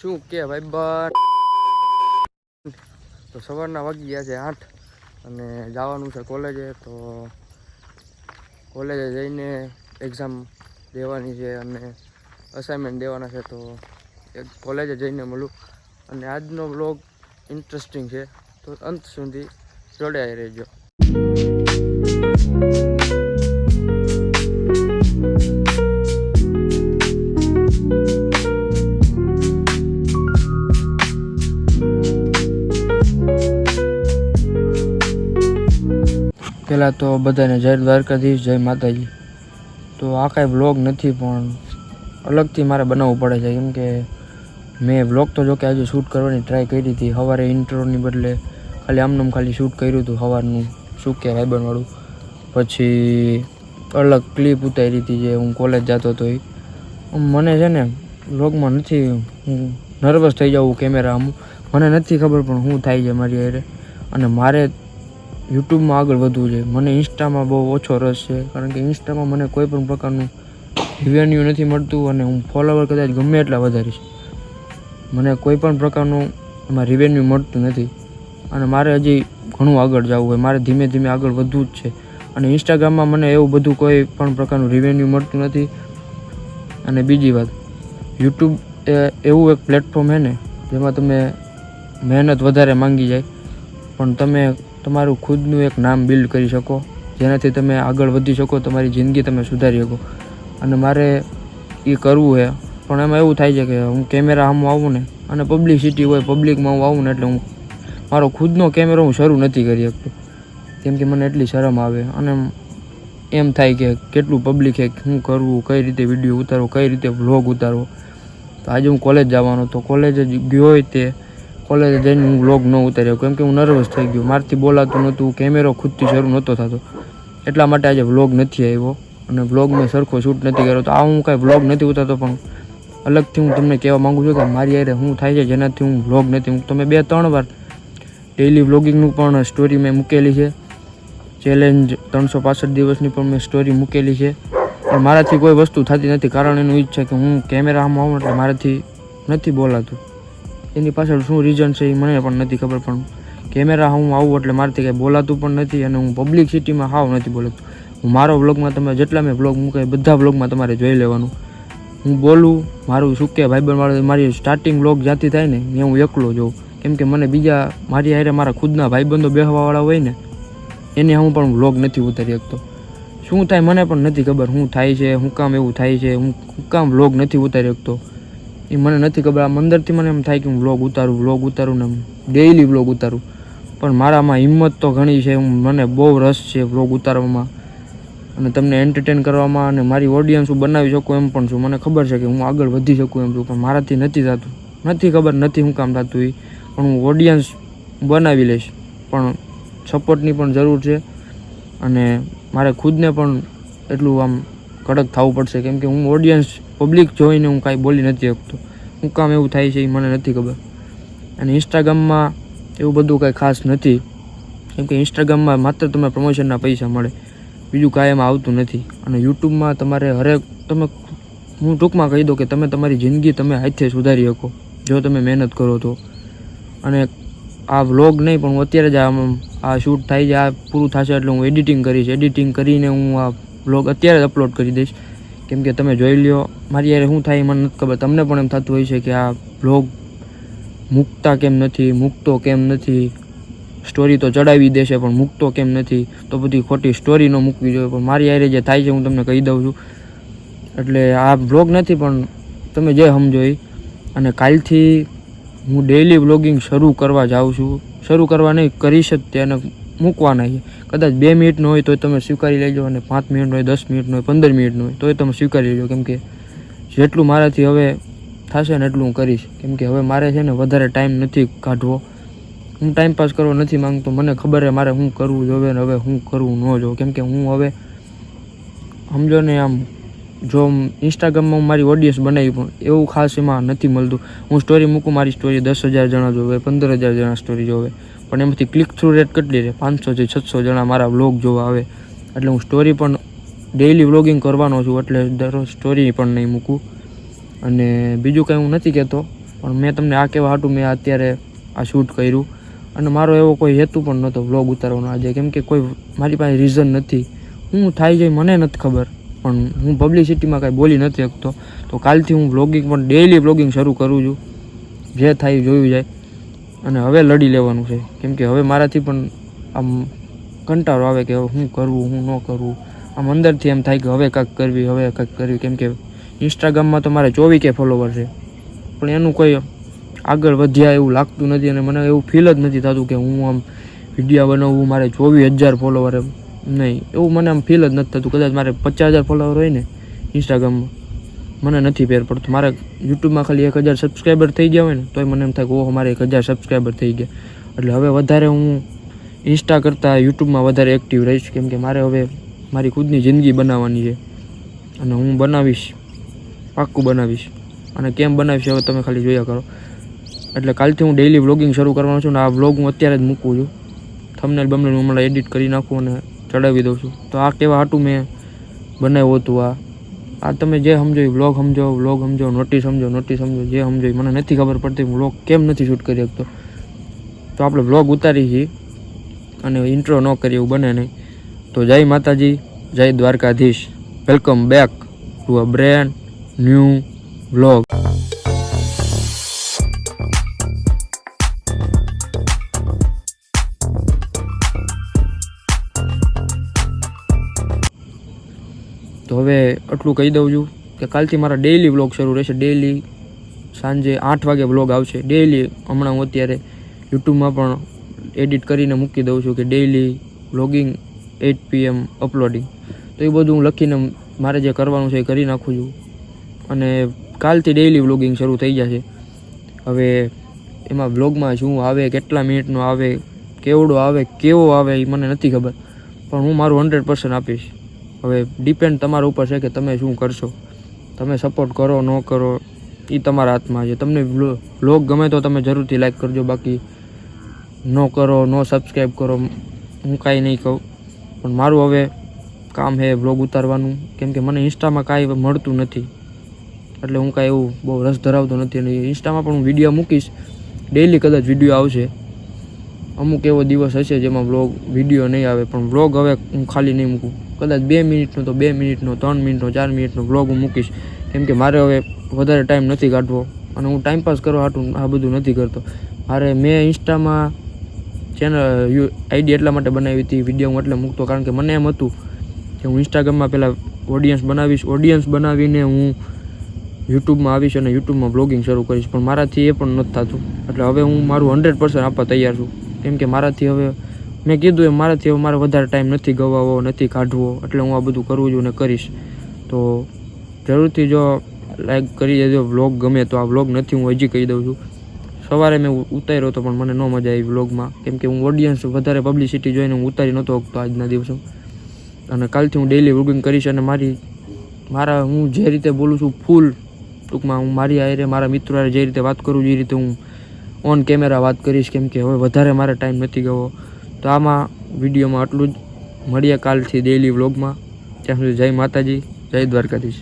શું કે ભાઈ બર તો સવારના વાગી ગયા છે આઠ અને જવાનું છે કોલેજે, તો કોલેજે જઈને એક્ઝામ દેવાની છે અને અસાઇનમેન્ટ દેવાના છે, તો કોલેજે જઈને મળું. અને આજનો બ્લોગ ઇન્ટરેસ્ટિંગ છે. તો અંત સુધી જોડાઈ રહેજો. પહેલાં તો બધાને જય દ્વારકાધીશ, જય માતાજી. તો આ કાંઈ બ્લોગ નથી, પણ અલગથી મારે બનાવવું પડે છે. કેમ કે મેં બ્લોગ તો જોકે આજે શૂટ કરવાની ટ્રાય કરી હતી. સવારે ઇન્ટ્રોની બદલે ખાલી આમનામ ખાલી શૂટ કર્યું હતું સવારનું, શું કે ભાઈબંધવાળું પછી અલગ ક્લિપ ઉતારી હતી જે હું કોલેજ જતો હતો એ. મને છે ને બ્લોગમાં નથી, હું નર્વસ થઈ જાઉં કેમેરા આમ. મને નથી ખબર પણ શું થાય છે મારી અરે અને મારે યુટ્યુબમાં આગળ વધવું છે મને ઇન્સ્ટામાં બહુ ઓછો રસ છે, કારણ કે ઇન્સ્ટામાં મને કોઈ પણ પ્રકારનું રિવેન્યુ નથી મળતું અને હું ફોલોવર કદાચ ગમે એટલા વધારીશ. મને કોઈ પણ પ્રકારનું એમાં રિવેન્યુ મળતું નથી. અને મારે હજી ઘણું આગળ જવું હોય. મારે ધીમે ધીમે આગળ વધવું જ છે. અને ઇન્સ્ટાગ્રામમાં મને એવું બધું કોઈ પણ પ્રકારનું રિવેન્યુ મળતું નથી. અને બીજી વાત, યુટ્યુબ એ એવું એક પ્લેટફોર્મ છે ને, જેમાં તમે મહેનત વધારે માંગી જાય. પણ તમે તમારું ખુદનું એક નામ બિલ્ડ કરી શકો, જેનાથી તમે આગળ વધી શકો, તમારી જિંદગી તમે સુધારી શકો. અને મારે એ કરવું છે પણ એમાં એવું થાય છે કે હું કેમેરા આમ આવું ને, અને પબ્લિસિટી હોય પબ્લિકમાં હું આવું ને એટલે હું, મારો ખુદનો કેમેરો હું શરૂ નથી કરી શકતો. કેમ કે મને એટલી શરમ આવે, અને એમ થાય કે કેટલું પબ્લિક છે શું કરવું કઈ રીતે વીડિયો ઉતારવો કઈ રીતે વ્લોગ ઉતારવો તો આજે હું કોલેજ જવાનો તો કોલેજ જ ગયો હોય તે કોલેજે જઈને હું વ્લોગ ન ઉતાર્યો. કેમ કે હું નર્વસ થઈ ગયો. મારથી બોલાતું નહોતું કેમેરો ખુદથી શરૂ નહોતો થતો. એટલા માટે આજે વ્લોગ નથી આવ્યો. અને વ્લોગ સરખો શૂટ નથી કર્યો. તો આ હું કાંઈ વ્લોગ નથી ઉતારતો, પણ અલગથી હું તમને કહેવા માગું છું કે મારી યારે શું થાય છે, જેનાથી હું વ્લોગ નથી. હું તમે બે ત્રણ વાર ડેઇલી વ્લોગિંગનું પણ સ્ટોરી મેં મૂકેલી છે. ચેલેન્જ ત્રણસો પાસઠ દિવસની પણ મેં સ્ટોરી મૂકેલી છે. પણ મારાથી કોઈ વસ્તુ થતી નથી. કારણ એનું ઈચ્છા કે હું કેમેરામાં આવું એટલે મારાથી નથી બોલાતું. એની પાછળ શું રીઝન છે એ મને પણ નથી ખબર, પણ કેમેરા હું આવું એટલે મારાથી કંઈ બોલાતું પણ નથી અને હું પબ્લિક સિટીમાં હાવ નથી બોલતું. હું મારો વ્લોગમાં તમે જેટલા મેં વ્લોગ મૂકે બધા વ્લોગમાં તમારે જોઈ લેવાનું. હું બોલું, મારું શું કે ભાઈબંધ મારું સ્ટાર્ટિંગ બ્લોગ જ્યાંથી થાય ને, ત્યાં હું એકલો જોઉં. કેમ કે મને બીજા મારી હારે મારા ખુદના ભાઈબંધો બેહવાવાળા હોય ને, એને હું પણ વ્લોગ નથી ઉતારી શકતો. શું થાય મને પણ નથી ખબર, શું થાય છે, શું કામ એવું થાય છે, હું કામ વ્લોગ નથી ઉતારી શકતો. એ મને નથી ખબર. આમ અંદરથી મને એમ થાય કે હું વ્લોગ ઉતારું વ્લોગ ઉતારું ને ડેઈલી વ્લોગ ઉતારું. પણ મારામાં હિંમત તો ઘણી છે. મને બહુ રસ છે વ્લોગ ઉતારવામાં. અને તમને એન્ટરટેન કરવામાં અને મારી ઓડિયન્સ હું બનાવી શકું એમ પણ છું. મને ખબર છે કે હું આગળ વધી શકું એમ છું. પણ મારાથી નથી થતું. નથી ખબર, નથી હું કામ થતું એ પણ હું ઓડિયન્સ બનાવી લઈશ. પણ સપોર્ટની પણ જરૂર છે. અને મારે ખુદને પણ એટલું આમ કડક થવું પડશે. કેમ કે હું ઓડિયન્સ પબ્લિક જોઈને હું કાંઈ બોલી નથી શકતો. હું કામ એવું થાય છે એ મને નથી ખબર. અને ઇન્સ્ટાગ્રામમાં એવું બધું કાંઈ ખાસ નથી. કેમ કે ઇન્સ્ટાગ્રામમાં માત્ર તમને પ્રમોશનના પૈસા મળે. બીજું કાંઈ એમાં આવતું નથી. અને યુટ્યુબમાં તમારે હરેક તમે હું ટૂંકમાં કહી દઉં કે તમે તમારી જિંદગી તમે હાથે સુધારી શકો. જો તમે મહેનત કરો તો. અને આ વ્લોગ નહીં, પણ હું અત્યારે જ આમ આ શૂટ થાય છે, આ પૂરું થશે એટલે હું એડિટિંગ કરીશ. એડિટિંગ કરીને હું આ વ્લોગ અત્યારે જ અપલોડ કરી દઈશ. કેમ કે તમે જોઈ લ્યો, મારી યારે શું થાય મને નથી ખબર. તમને પણ એમ થતું હોય છે કે આ વ્લોગ મૂકતા કેમ નથી, મૂકતો કેમ નથી? સ્ટોરી તો ચડાવી દેશે, પણ મૂકતો કેમ નથી? તો બધી ખોટી સ્ટોરી ન મૂકવી જોઈએ. પણ મારી યારે જે થાય છે, હું તમને કહી દઉં છું. એટલે આ વ્લોગ નથી, પણ તમે જે સમજો એ. અને કાલથી હું ડેઈલી વ્લોગિંગ શરૂ કરવા જાઉં છું. શરૂ કરવા નહીં, કરીશ જ તે. અને મૂકવાના છે. કદાચ બે મિનિટનો હોય તો તમે સ્વીકારી લેજો અને પાંચ મિનિટનો હોય, દસ મિનિટનો હોય, પંદર મિનિટનો હોય, તોય તમે સ્વીકારી લેજો. કેમ કે જેટલું મારાથી હવે થશે ને એટલું હું કરીશ. કેમ કે હવે મારે છે ને વધારે ટાઈમ નથી કાઢવો. હું ટાઈમ પાસ કરવો નથી માંગતો. મને ખબર છે મારે શું કરવું જોવે ને હવે હું કરવું ન જોઉં કેમ કે હું હવે સમજો ને આમ જો ઇન્સ્ટાગ્રામમાં હું મારી ઓડિયન્સ બનાવી પણ એવું ખાસ એમાં નથી મળતું. હું સ્ટોરી મૂકું, મારી સ્ટોરી દસ હજાર જણા જોવે, પંદર હજાર જણા સ્ટોરી જોવે. પણ એમાંથી ક્લિક થ્રુ રેટ કેટલી રહે પાંચસોથી છસો જણા મારા વ્લોગ જોવા આવે. એટલે હું સ્ટોરી પણ ડેઈલી વ્લોગિંગ કરવાનો છું, એટલે દરરોજ સ્ટોરી પણ નહીં મૂકું. અને બીજું કંઈ હું નથી કહેતો, પણ મેં તમને આ કહેવા હાટું મેં અત્યારે આ શૂટ કર્યું. અને મારો એવો કોઈ હેતુ પણ નહોતો વ્લોગ ઉતારવાનો આજે, કેમ કે કોઈ મારી પાસે રીઝન નથી. હું થાય જાય મને નથી ખબર, પણ હું પબ્લિસિટીમાં કાંઈ બોલી નથી શકતો. તો કાલથી હું વ્લોગિંગ પણ ડેઈલી વ્લોગિંગ શરૂ કરું છું. જે થાય જોયું જાય. અને હવે લડી લેવાનું છે. કેમ કે હવે મારાથી પણ આમ કંટાળો આવે કે હવે શું કરવું, હું ન કરવું. આમ અંદરથી એમ થાય કે હવે કાંઈક કરવી, હવે કાંઈક કરવી. કેમ કે ઇન્સ્ટાગ્રામમાં તો મારે ચોવીસે ફોલોવર છે. પણ એનું કોઈ આગળ વધ્યા એવું લાગતું નથી અને મને એવું ફીલ જ નથી થતું કે હું આમ વીડિયો બનાવવું મારે ચોવીસ હજાર ફોલોવર નહીં. એવું મને આમ ફીલ જ નથી થતું. કદાચ મારે પચાસ હજાર ફોલોવર હોય ને ઇન્સ્ટાગ્રામમાં મને નથી ફેર પડતું. મારે યુટ્યુબમાં ખાલી એક હજાર સબસ્ક્રાઈબર થઈ ગયા હોય ને, તોય મને એમ થાય કે ઓહો, મારે એક હજાર સબસ્ક્રાઈબર થઈ ગયા. એટલે હવે વધારે હું ઇન્સ્ટા કરતાં યુટ્યુબમાં વધારે એક્ટિવ રહીશ, કેમ કે મારે હવે મારી ખુદની જિંદગી બનાવવાની છે. અને હું બનાવીશ, પાક્કું બનાવીશ. અને કેમ બનાવીશ હવે તમે ખાલી જોયા કરો. એટલે કાલથી હું ડેઈલી વ્લોગિંગ શરૂ કરવાનો છું ને, આ વ્લોગ હું અત્યારે જ મૂકું છું. થમને બમને હું હમણાં એડિટ કરી નાખું અને ચડાવી દઉં છું. તો આ કેવા હાટું મેં બનાવ્યું હતું આ. આ તમે જે સમજો એ વ્લોગ સમજો વ્લોગ સમજો નોટિસ સમજો નોટિસ સમજો, જે સમજો મને નથી ખબર પડતી વ્લોગ કેમ નથી શૂટ કરી શકતો. તો આપણે વ્લોગ ઉતારી છીએ અને ઇન્ટ્રો ન કરીએ એવું બને નહીં. તો જય માતાજી, જય Dwarkadhish. Welcome back to a brand new vlog તો હવે આટલું કહી દઉં છું કે કાલથી મારા ડેઈલી વ્લોગ શરૂ રહેશે. ડેઈલી સાંજે આઠ વાગે વ્લોગ આવશે. ડેઈલી હમણાં હું અત્યારે યુટ્યુબમાં પણ એડિટ કરીને મૂકી દઉં છું કે daily vlogging at PM uploading તો એ બધું હું લખીને મારે જે કરવાનું છે એ કરી નાખું છું. અને કાલથી ડેઈલી વ્લોગિંગ શરૂ થઈ જશે. હવે એમાં વ્લોગમાં શું આવે, કેટલા મિનિટનો આવે, કેવડો આવે, કેવો આવે એ મને નથી ખબર. પણ હું મારું હંડ્રેડ પર્સન્ટ આપીશ. હવે ડિપેન્ડ તમારા ઉપર છે કે તમે શું કરશો. તમે સપોર્ટ કરો, ન કરો એ તમારા હાથમાં છે. તમને વ્લોગ ગમે તો તમે જરૂરથી લાઈક કરજો. બાકી ન કરો, ન સબસ્ક્રાઈબ કરો, હું કાંઈ નહીં કહું. પણ મારું હવે કામ છે વ્લોગ ઉતારવાનું. કેમ કે મને ઇન્સ્ટામાં કાંઈ મળતું નથી. એટલે હું કાંઈ એવું બહુ રસ ધરાવતો નથી. અને ઇન્સ્ટામાં પણ હું વીડિયો મૂકીશ. ડેઈલી કદાચ વીડિયો આવશે. અમુક એવો દિવસ હશે જેમાં વ્લોગ વીડિયો નહીં આવે. પણ વ્લોગ હવે હું ખાલી નહીં મૂકું. કદાચ બે મિનિટનો તો બે મિનિટનો, ત્રણ મિનિટનો, ચાર મિનિટનો બ્લોગ હું મૂકીશ. કેમ કે મારે હવે વધારે ટાઈમ નથી કાઢવો અને હું ટાઈમપાસ કરવા હાટું આ બધું નથી કરતો. મારે મેં ઇન્સ્ટામાં ચેનલ આઈડી એટલા માટે બનાવી હતી વીડિયો હું એટલે મૂકતો કારણ કે મને એમ હતું કે હું ઇન્સ્ટાગ્રામમાં પહેલાં ઓડિયન્સ બનાવીશ. ઓડિયન્સ બનાવીને હું યુટ્યુબમાં આવીશ અને યુટ્યુબમાં બ્લોગિંગ શરૂ કરીશ. પણ મારાથી એ પણ નથી થતું. એટલે હવે હું મારું હંડ્રેડ પર્સન્ટ આપવા તૈયાર છું. કેમ કે મારાથી હવે મેં કીધું એ મારાથી મારે વધારે ટાઈમ નથી ગવાવો, નથી કાઢવો, એટલે હું આ બધું કરવું છું ને કરીશ. તો જરૂરથી જો લાઈક કરી દેજો વ્લોગ ગમે તો. આ વ્લોગ નથી હું હજી કહી દઉં છું. સવારે મેં ઉતાર્યો હતો, પણ મને ન મજા આવી વ્લોગમાં કેમ કે હું ઓડિયન્સ વધારે પબ્લિસિટી જોઈને હું ઉતારી નહોતો શકતો આજના દિવસો. અને કાલથી હું ડેઈલી વ્લોગિંગ કરીશ અને મારી, મારા, હું જે રીતે બોલું છું ફૂલ ટૂંકમાં હું મારી આયરે મારા મિત્રો જે રીતે વાત કરું એ રીતે હું ઓન કેમેરા વાત કરીશ. કેમ કે હવે વધારે મારે ટાઈમ નથી ગયો તો આમાં વિડીયોમાં આટલું જ. મળીએ કાલથી ડેઈલી વ્લોગમાં ત્યાં સુધી જય માતાજી, જય દ્વારકાધીશ.